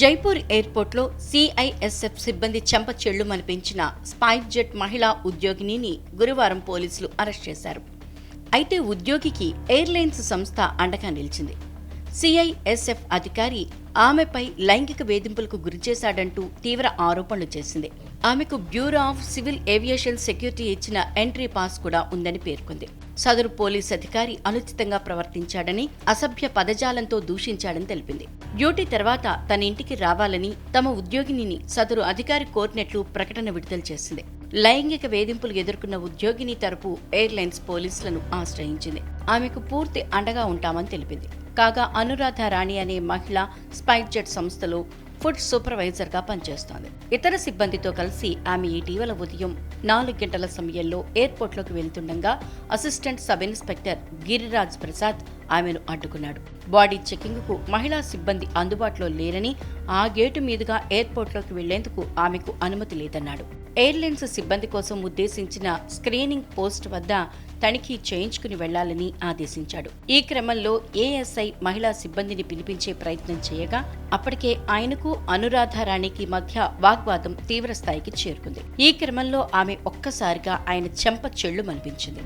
జైపూర్ ఎయిర్పోర్ట్లో సిఐఎస్ఎఫ్ సిబ్బంది చెంప చెళ్ళు మనిపించిన స్పైస్ జెట్ మహిళా ఉద్యోగినిని గురువారం పోలీసులు అరెస్ట్ చేశారు. అయితే ఉద్యోగికి ఎయిర్లైన్స్ సంస్థ అండగా నిలిచింది. సిఐఎస్ఎఫ్ అధికారి ఆమెపై లైంగిక వేధింపులకు గురిచేశాడంటూ తీవ్ర ఆరోపణలు చేసింది. ఆమెకు bureau of civil aviation security ఇచ్చిన ఎంట్రీ పాస్ కూడా ఉందని పేర్కొంది. సదరు పోలీస్ అధికారి అనుచితంగా ప్రవర్తించాడని అసభ్య పదజాలంతో దూషించాడని తెలిపింది. డ్యూటీ తర్వాత తన ఇంటికి రావాలని తమ ఉద్యోగిని సదరు అధికారి కోరినట్లు ప్రకటన విడుదల చేసింది. లైంగిక వేధింపులు ఎదుర్కొన్న ఉద్యోగిని తరపు ఎయిర్లైన్స్ పోలీసులను ఆశ్రయించింది. ఆమెకు పూర్తి అండగా ఉంటామని తెలిపింది. కాగా అనురాధ రాణి అనే మహిళ స్పైస్ జెట్ సంస్థలో ఫుడ్ సూపర్వైజర్గా పనిచేస్తోంది. ఇతర సిబ్బందితో కలిసి ఆమె ఇటీవల ఉదయం నాలుగు గంటల సమయంలో ఎయిర్పోర్ట్లోకి వెళ్తుండగా assistant sub inspector Giriraj Prasad ఆమెను అడ్డుకున్నాడు. బాడీ చెకింగ్కు మహిళా సిబ్బంది అందుబాటులో లేరని ఆ గేటు మీదుగా ఎయిర్పోర్ట్లోకి వెళ్ళేందుకు ఆమెకు అనుమతి లేదన్నాడు. ఎయిర్లైన్స్ సిబ్బంది కోసం ఉద్దేశించిన స్క్రీనింగ్ పోస్ట్ వద్ద తనిఖీ చేయించుకుని వెళ్ళాలని ఆదేశించాడు. ఈ క్రమంలో ఏఎస్ఐ మహిళా సిబ్బందిని పిలిపించే ప్రయత్నం చేయగా అప్పటికే ఆయనకు అనురాధారాణికి మధ్య వాగ్వాదం తీవ్ర స్థాయికి చేరుకుంది. ఈ క్రమంలో ఆమె ఒక్కసారిగా ఆయన చెంప చెళ్ళు మనిపించింది